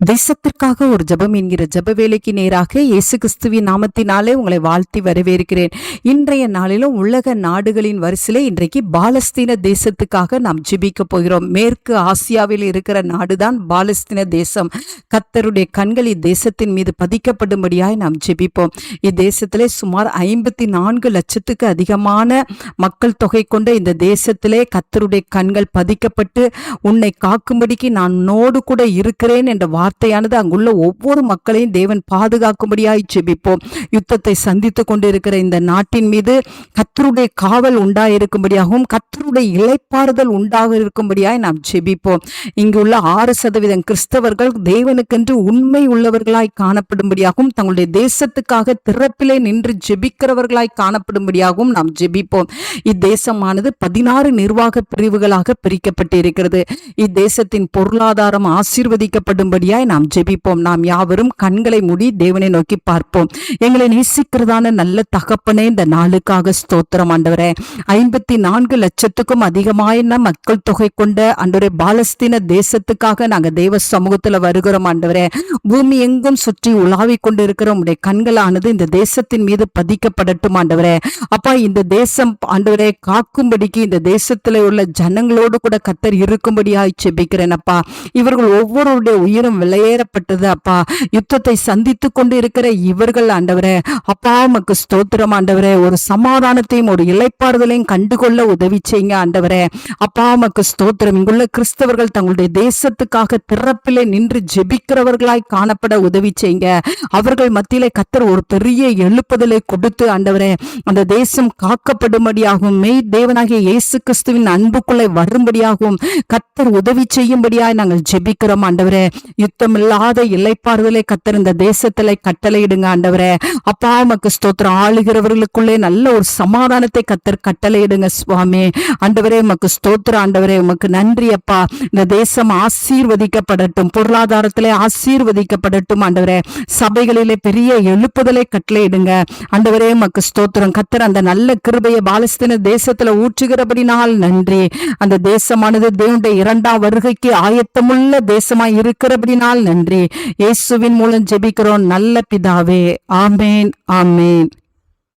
தேசத்திற்காக ஒரு ஜெபம் என்கிற ஜப வேலைக்கு நேராக இயேசு கிறிஸ்துவின் நாமத்தினாலே உங்களை வாழ்த்தி வரவேற்கிறேன். இன்றைய நாளிலும் உலக நாடுகளின் வரிசையிலே இன்றைக்கு பாலஸ்தீன தேசத்துக்காக நாம் ஜிபிக்க போகிறோம். மேற்கு ஆசியாவில் இருக்கிற நாடுதான் பாலஸ்தீன தேசம். கத்தருடைய கண்கள் இத்தேசத்தின் மீது பதிக்கப்படும்படியாய் நாம் ஜெபிப்போம். இத்தேசத்திலே சுமார் ஐம்பத்தி நான்கு லட்சத்துக்கு அதிகமான மக்கள் தொகை கொண்ட இந்த தேசத்திலே கத்தருடைய கண்கள் பதிக்கப்பட்டு உன்னை காக்கும்படிக்கு நான் நோடு கூட இருக்கிறேன் என்ற வார்த்தையானது அங்குள்ள ஒவ்வொரு மக்களையும் தேவன் பாதுகாக்கும்படியாய் செபிப்போம் யுத்தத்தை சந்தித்து கொண்டிருக்கிற இந்த நாட்டின் மீது கத்தருடைய காவல் உண்டாயிருக்கும்படியாகவும் கத்தருடைய இளைப்பாறுதல் உண்டாக இருக்கும்படியாய் நாம் ஜெபிப்போம். இங்குள்ள ஆறு சதவீதம் கிறிஸ்தவர்கள் தேவனுக்கென்று உண்மை உள்ளவர்களாய் காணப்படும்படியாகவும் தங்களுடைய தேசத்துக்காக திறப்பிலே நின்று ஜெபிக்கிறவர்களாய் காணப்படும்படியாகவும் நாம் ஜெபிப்போம். இத்தேசமானது பதினாறு நிர்வாக பிரிவுகளாக பிரிக்கப்பட்டிருக்கிறது. இத்தேசத்தின் பொருளாதாரம் ஆசீர்வதிக்கப்படும்படியாய் நாம் ஜெபிப்போம். நாம் யாவரும் கண்களை மூடி தேவனை நோக்கி பார்ப்போம். எங்களை நேசிக்கிறதான நல்ல தகப்பனே இந்த நாளுக்காக ஸ்தோத்திரம் ஆண்டவரே. ஐம்பத்தி நான்கு லட்சத்துக்கும் அதிகமான மக்கள் தொகை கொண்ட அன்றவரே பாலஸ்தீன தேசத்துக்காக நாங்க தேவ சமூகத்துல வருகிறோம் ஆண்டவரே. பூமி எங்கும் சுற்றி உலாவிக் கொண்டு இருக்கிற உடைய கண்களானது இந்த தேசத்தின் மீது பதிக்கப்படட்டும் ஆண்டவரே. அப்பா இந்த தேசம் ஆண்டவரே காக்கும்படிக்கு இந்த தேசத்துல உள்ள ஜனங்களோடு கூட கத்தர் இருக்கும்படியாய் செபிக்கிறேன் அப்பா. இவர்கள் ஒவ்வொருடைய உயிரும் விலையேறப்பட்டது அப்பா. யுத்தத்தை சந்தித்து கொண்டு இருக்கிற இவர்கள் ஆண்டவரே. அப்பா உமக்கு ஸ்தோத்திரம் ஆண்டவரே. ஒரு சமாதானத்தையும் ஒரு இலைப்பாறுதலையும் கண்டுகொள்ள உதவி செய்யுங்க. ஆண்டவரே. அப்பா உமக்கு ஸ்தோத்திரம். இங்குள்ள கிறிஸ்தவர்கள் தங்களுடைய தேசத்துக்காக திறப்பிலே நின்று ஜெபிக்கிறவர்களாய் காணப்பட உதவி செய்யுங்க. அவர்கள் மத்தியிலே கத்தர் ஒரு பெரிய எழுப்புதலை கொடுத்து ஆண்டவரே அந்த தேசம் காக்கப்படும்படியாகவும் மெய் தேவனாகிய இயேசு கிறிஸ்துவின் அன்புக்குள்ளே வரும்படியாகவும் கத்தர் உதவி செய்யும்படியாய் நாங்கள் ஜெபிக்கிறோம் ஆண்டவரே. யுத்தமில்லாத இலைப்பாறுதலை கத்தர் இந்த தேசத்துல கட்டளையிடுங்க ஆண்டவரே. அப்பா உமக்கு ஸ்தோத்திரம். ஆளுகிறவர்களுக்குள்ளே நல்ல ஒரு சமாதானத்தை கத்தர் கட்டளையிடுங்க சுவாமி. ஆண்டவரே உமக்கு ஸ்தோத்திரம். ஆண்டவரே உமக்கு நன்றி அப்பா. இந்த தேசம் ஆசீர்வதிக்கப்படட்டும். பொருளாதாரத்திலே ஆசீர்வதிக்கப்படட்டும் ஆண்டவரே. சபைகளிலே பெரிய எழுப்புதலை கட்டளையிடுங்க. ஆண்டவரே உமக்கு ஸ்தோத்திரம். கத்தர் அந்த நல்ல கிருபையை பாலஸ்தீன தேசத்துல ஊற்றுகிறபடினால் நன்றி. அந்த தேசமானது தேவனுடைய இரண்டாம் வருகைக்கு ஆயத்தமுள்ள தேசமாய் இருக்கிறபடினால் நன்றி. இயேசுவின் மூலம் ஜெபிக்கிறோம். நல்ல பிதாவே. ஆமேன் ஆமேன்.